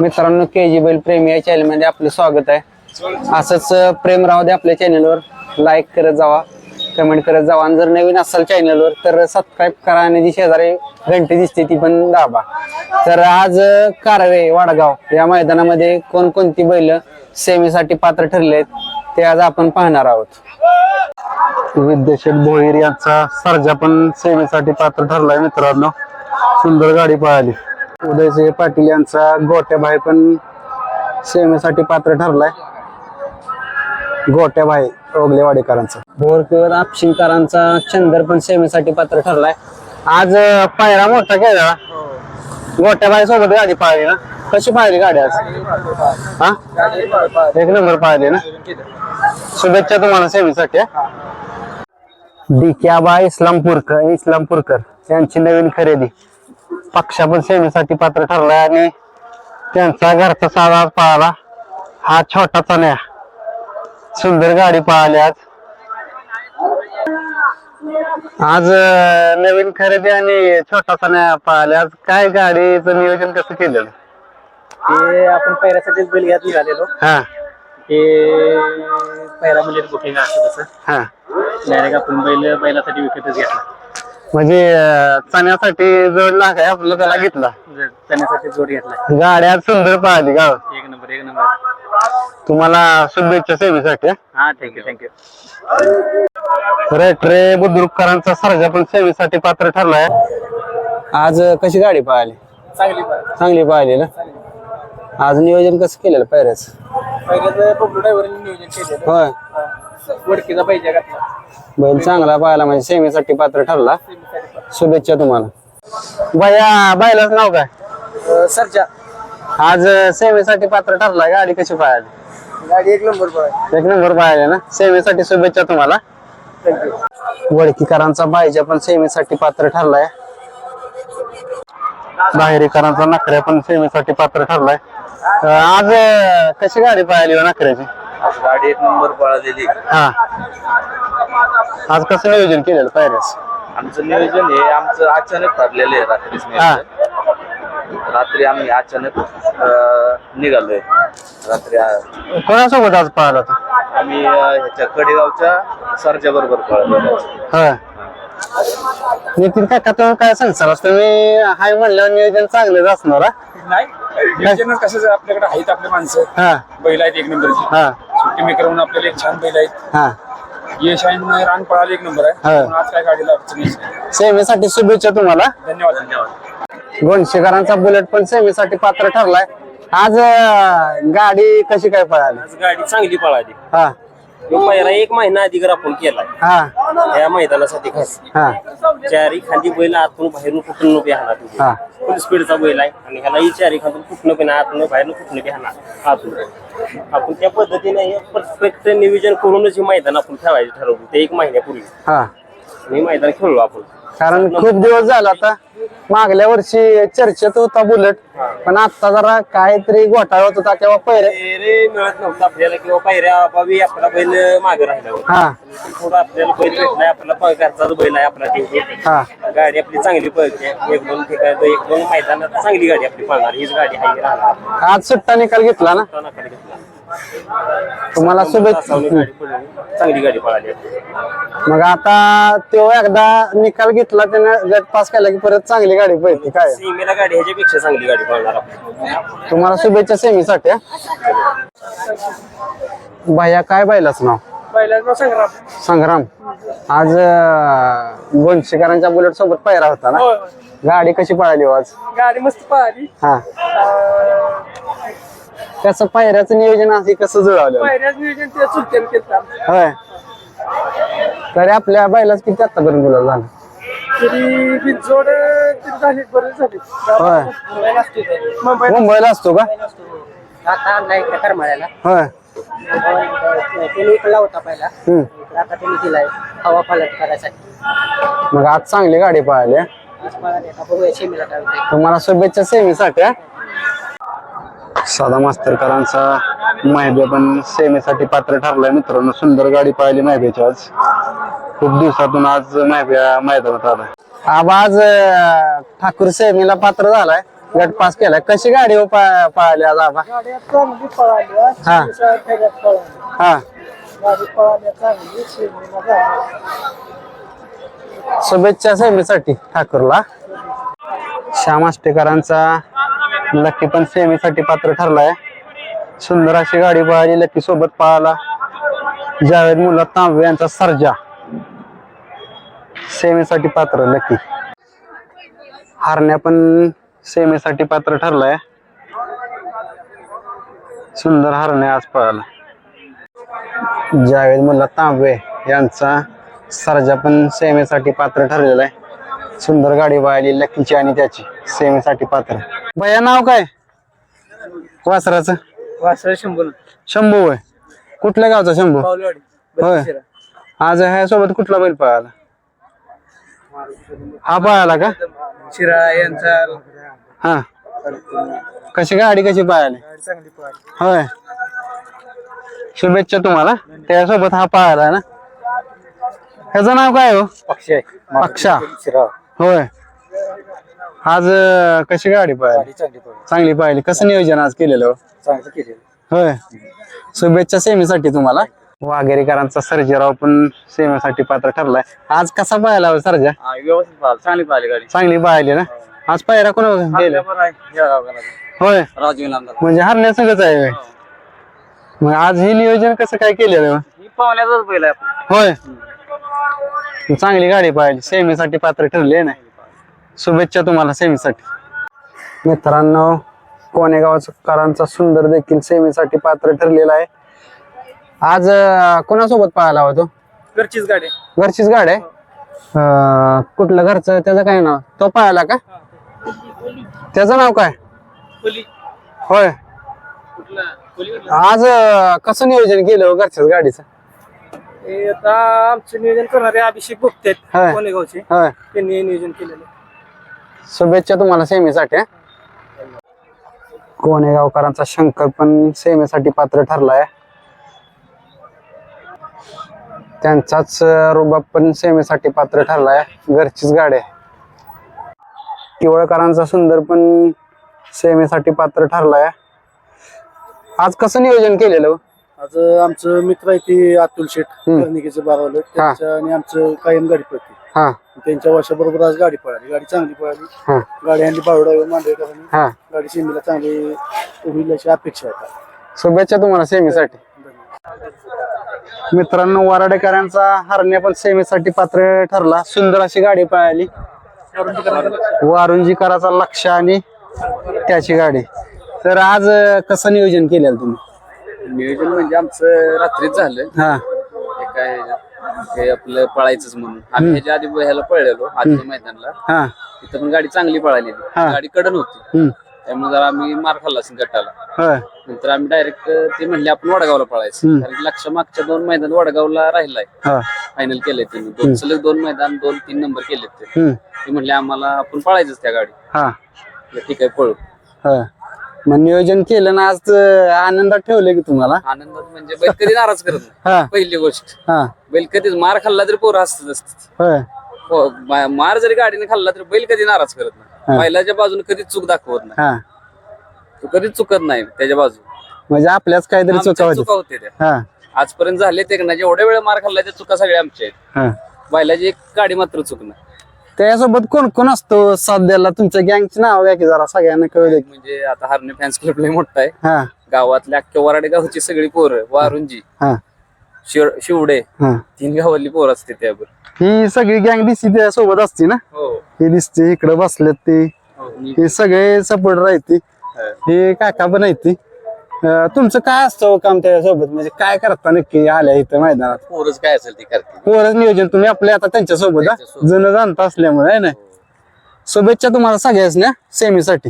मित्रांनो के जी बैल प्रेमी या चॅनलमध्ये आपलं स्वागत आहे. असंच प्रेम राहू दे आपल्या चॅनलवर लाईक करत जावा कमेंट करत जावा. आणि जर नवीन असाल चॅनलवर तर सबस्क्राईब करा आणि जी शेजारी घंटी दिसते ती पण दाबा. तर आज कारवे वाडगाव या मैदानामध्ये कोणकोणती बैल सेमीसाठी पात्र ठरले आहेत ते आज आपण पाहणार आहोत. विद्याशेठ भोईर यांचा सर्जा पण सेवेसाठी पात्र ठरलाय मित्रांनो. सुंदर गाडी पळाली. उदयसिंह पाटील यांचा गोट्याभाई पण सेवेसाठी पात्र ठरलाय. गोट्याभाई ओगलेवाडीकरांचा बोरकर आपशिंकरांचा चंदर पण सेवेसाठी पात्र ठरलाय. आज अं, पायरा मोठा केला गोट्याबाई सोबत गाडी पाहिली ना? कशी पाहिली गाडी आज? हा? एक नंबर पाहिली ना? शुभेच्छा तुम्हाला सेवेसाठी डिक्याबा इस्लामपूरकर इस्लामपूरकर यांची नवीन खरेदी. पक्षा पण सेवेसाठी पात्र ठरलाय आणि त्यांचा घरचा साधा पळाला. हा छोटा चण्या. सुंदर गाडी पळाली आज. आज नवीन खरेदी आणि छोटा चण्या पळाले. आज काय गाडीचं नियोजन कसं केलेलं? ते आपण पैऱ्यासाठीच बैल घ्यात निघालेलो. हा. ते पैरा म्हणजे असतं तसं? हा. डायरेक्ट आपण बैल बैलासाठी विकतच घेतला. म्हणजे चण्यासाठी जोड लागाय आपलं त्याला घेतला. जोड गाड्या आज सुंदर पळाली गाव. एक नंबर एक नंबर. तुम्हाला शुभेच्छा सेवेसाठी हा? थँक्यू थँक्यू रेट्रे बुद्रुककरांचा सर्जा पण सेवेसाठी पात्र ठरलाय. आज कशी गाडी पाहिली चांगली चांगली पाहिली ना? आज नियोजन कसं केलेलं पहिल्याचं ड्रायव्हरने नियोजन केलेलं. होय. वडकीचा पाहिजे घातला बैल चांगला पाहिला म्हणजे सेवेसाठी पात्र ठरला. शुभेच्छा तुम्हाला. बाया बायलाच नाव काय? सरजा. आज सेवेसाठी पात्र ठरलाय गाडी कशी पाहिली? गाडी एक नंबर पळाली एक नंबर पाहिले ना? सेवेसाठी शुभेच्छा तुम्हाला. वडकीकरांचा बायजा पण सेवेसाठी पात्र ठरलाय. बाहेरीकरांचा नखऱ्या पण सेवेसाठी पात्र ठरलाय. अं, आज अं, कशी गाडी पाहिली हो नखऱ्याची गाडी एक नंबर पळालेली. हा. आज कसं नियोजन केलेलं पायऱ्याच आमचं नियोजन हे आमचं अचानक ठरलेलं आहे रात्रीच हा. रात्री आम्ही अचानक अं, निघालोय. रात्री कोणासोबत आज पाहिला होता? आम्ही अं, ह्याच्या कडेगावच्या सरच्या बरोबर पळालो. होय नितीन काका तुम्ही काय सांगसाल तुम्ही हाय म्हणल्यावर नियोजन चांगलंच असणार हा? नाही नियोजन कसं आपल्याकडे आहेत आपले माणसं. हा. बैल आहेत एक नंबरची. हा. सुट्टी मेकर म्हणून आपल्याला एक छान बैल आहेत. हा. यश आणि रान पळाला एक नंबर आहे. हा. म्हणून आज काय गाडीला अडचण नाही. सेवेसाठी शुभेच्छा तुम्हाला. धन्यवाद धन्यवाद. गोंडशेकरांचा बुलेट पण सेवेसाठी पात्र ठरलाय. आज अं, गाडी कशी काय पळाली? आज गाडी चांगली पळाली. हा. पहिला एक महिना आधी आपण केलाय. हा. या मैदानासाठी खास. हा. चारी खांदी बैल आतून बाहेरून कुठून न बिहाना हा. फुल स्पीडचा बैल आहे आणि ह्याला ही चारी खांदून कुठनं पण आतून बाहेरून कुठनं बिहाना आतून. आपण त्या पद्धतीने परफेक्ट नियोजन करूनच हे मैदान आपण ठेवायचं ठरवलं ते एक महिन्यापूर्वी. हा. हे मैदान खेळलो आपण. कारण खूप दिवस झाला आता. मागल्या वर्षी चर्चेत होता बुलेट पण आता जरा काहीतरी घोटाळा होत होता किंवा पहिरे रे मिळत नव्हतं आपल्याला किंवा पायऱ्या अभावी आपला बैल मागे राहिला होता. हा. थोडं आपल्याला बैल भेटलाय आपला प- घरचाच बैल आहे आपला ते हा. गाडी आपली चांगली पळते. एक दोन ठिकाणी एक दोन मैदानात चांगली गाडी आपली पळणार. हीच गाडी आहे राहणार. आज सुट्टा निकाल घेतला ना? टोनाकडे घेतला. तुम्हाला शुभेच्छा. चांगली गाडी पळाली. मग आता तो एकदा निकाल घेतला त्याने गट पास केला की परत चांगली गाडी पळते काय? सीमेला गाडी ह्याच्यापेक्षा चांगली गाडी पळणार तुम्हाला शुभेच्छा सेमीसाठी. भैया काय बैलाच नाव? बैलाचं संग्राम. संग्राम. आज गोंडशेकरांच्या बुलेट सोबत पायरा होता ना? गाडी कशी पळाली हो आज? गाडी मस्त पळाली. हा. त्याचं पायऱ्याचं नियोजन आहे कसं जुळवलं पैऱ्याच नियोजन ते चुलत्याने केलं होय. तरी आपल्या बैलाच किती आतापर्यंत गुलाल झाला? तरी बिनजोड तरी झाली? बरेच झाली. होय. मुंबई मुंबईला असतो का? आता आणलाय इकडे करमाळ्याला. होय. त्याने इकडला होता पहिला. हम्म. इकडे आता त्यांनी दिलाय हवा पालट करायसाठी. मग आज चांगली गाडी पळाली हा. आज मला नाही का बघूया शेमीला काय होतंय. तुम्हाला शुभेच्छा सेमीसाठी हा. साधा मास्तरकरांचा माहिबे पण सेमीसाठी पात्र ठरलाय मित्रांनो. सुंदर गाडी पाहिली माहिबेची आज. खूप दिवसातून आज माहिब्या मैदानात आज अं, ठाकूर सेमीला पात्र झालाय. गट पास केलाय. कशी गाडी हो पा- पळाली आज आबा? गाड्या चांगली पळाली हा. हा. हा. शुभेच्छा सेमीसाठी ठाकूरला. श्याम आष्टेकरांचा लकी पण सेमीसाठी पात्र ठरलाय. सुंदर अशी गाडी पळाली लकी सोबत पळाला. जावेद मुला तांबे यांचा सर्जा. सेमीसाठी पात्र लकी हारण्या पण सेमीसाठी पात्र ठरलाय. सुंदर हारण्या आज पळाला. जावेद मुला तांबे यांचा सर्जा पण सेमीसाठी पात्र ठरलेला आहे. सुंदर गाडी पाहिली लकीची आणि त्याची. सेमीसाठी पात्र. भैया नाव काय? वासराचं? वासरा शंभर शंभू होय. कुठल्या गावचा शंभू? पावलवाडी होय. आज ह्या सोबत कुठला बैल पळाला? हा पळाला का? शिरा यांचा. हा. कशी गाडी कशी पळाली? चांगली होय. शुभेच्छा तुम्हाला. त्यासोबत हा पळाला ना? ह्याचं नाव काय हो? पक्षी आहे अक्षा. शिरा होय. आज अं, कशी गाडी पळाली चांगली पाहिली. कसं नियोजन आज केलेलं? हो? चांगलं होय. शुभेच्छा सेमीसाठी तुम्हाला. वाघेरीकरांचा सर्जेराव पण सेमीसाठी पात्र ठरलाय. आज कसा पाहिला हो सर्जा? व्यवस्थित चांगली गाडी. चांगली पाहिली ना? आज पायरा कोण गेलं होय. राजू नामदार म्हणजे हरण्या सगळंच आहे होय. मग आज हे नियोजन कसं काय केलेलं? हो? ही पाहुण्याचाच आहे. आपला. होय चांगली गाडी पाहिली. सेमीसाठी पात्र ठरले ना. शुभेच्छा तुम्हाला सेमीसाठी. मित्रांनो कोणेगावकरांचा सुंदर देखील सेमीसाठी पात्र ठरलेला आहे. आज अं, कोणासोबत पाहायला हवा तो? घरचीच गाडी आहे. घरचीच गाडी आहे? अं, कुठलं घरचं? त्याचं काय नाव? तो पाहायला का? त्याचं नाव काय? खोली होय. कुठला खोली आज अं, कसं नियोजन केलं हो घरच्याच गाडीचं? हे आता आमचं नियोजन करणारे अभिषेक होय. कोणेगावचे होय त्यांनी हे नियोजन केलेलं आहे. शुभेच्छा तुम्हाला सेमीसाठी हं. कोणेगावकरांचा शंकर पण सेमीसाठी पात्र ठरलाय त्यांचाच अं, रुबाब पण सेमीसाठी पात्र ठरलाय घरचीच गाडी आहे किवळकरांचा सुंदर पण सेमीसाठी पात्र ठरलाय आज कसं नियोजन केलेलं हो? आज आमचं मित्र आहे ते अतुल शेठ हम्म. कर्णिकेचं बारावलं. त्यांच्या आणि आमचं कायम गाडी पळते हा. त्यांच्या वर्षाबरोबर आज गाडी पळाली. गाडी चांगली पळाली. हा. गाडी आणली बावडा मांडवेकरांनी हा. गाडी सीमेला चांगली होईल अशी अपेक्षा आहे. आता. शुभेच्छा तुम्हाला सेमीसाठी. मित्रांनो वराडेकरांचा हरण्या पण सेमीसाठी पात्र ठरला. सुंदर अशी गाडी पळाली. वारुंजीकराचा लक्ष आणि त्याची गाडी. तर आज अं, कसं नियोजन केलेलं तुम्ही? नियोजन म्हणजे आमचं रात्रीच झालं हा. हे काय हे आपलं पळायचंच म्हणून. आम्ही ह्याच्या आधी ह्याला पळलेलो आजच्या मैदानला. हा. तिथं पण गाडी चांगली पळालेली. हा. गाडी कडन होती. हम्म. त्यामुळे जरा आम्ही मार खाल्ला असेल गटाला. होय. नंतर आम्ही डायरेक्ट ते म्हणले आपण वडगावला पळायचं. हम्म. कारण की लक्ष मागच्या दोन मैदान वडगावला राहिलाय. हा. फायनल केलंय त्यांनी. दोन सलग दोन मैदान दोन तीन नंबर केलेत ते. हम्म. ते म्हणले आम्हाला आपण पळायचंच त्या गाडी हा. ठीक आहे पळू. होय. मग नियोजन केलं ना आज अं, आनंदात ठेवले की तुम्हाला? आनंदात म्हणजे बैल कधी नाराज करत नाही. पहिली गोष्ट. हा. बैल कधीच मार खाल्ला तरी पोरं असतात. होय. हो मा- मार जरी गाडीने खाल्ला तरी बैल कधी नाराज करत नाही. बैलाच्या बाजूने कधीच चूक दाखवत नाही. हा. तो कधीच चुकत नाही त्याच्या बाजू म्हणजे आपल्याच काहीतरी चुका होती चुका होते त्या. हा. आजपर्यंत झाले ते ना जेवढ्या वेळ मार खाल्ला त्या चुका सगळ्या आमच्या आहेत. हा. बैलाची एक गाडी मात्र चूक नाही. त्यासोबत कोण कोण असतो? सध्याला तुमच्या गँगचे नाव घ्या की जरा सगळ्यांना कळू दे. की. म्हणजे आता हरणे फॅन्स क्लब लय मोठा आहे. हा. गावातल्या अख्ख्या वराडे गावची सगळी पोरं वारुंजी हा. शिव- शिवडे हा. तीन गावातली पोरं असते त्यावर. ही सगळी गँग दिसती त्या सोबत असते ना? हो. हे दिसते इकडे बसलेत ते. हो. मी- हे सगळे सपोर्ट राहते हा. हे काका पण आहेत ते. अं, तुमचं काय असतं हो काम त्याच्यासोबत? म्हणजे काय करता नक्की आल्या इथं मैदानात? पोरच काय असेल ती करते पोरच नियोजन तुम्ही आपले आता त्यांच्यासोबत त्यांच्यासोबत. जण जाणता असल्यामुळे आहे ना? शुभेच्छा तुम्हाला सगळ्याच ना सेमीसाठी.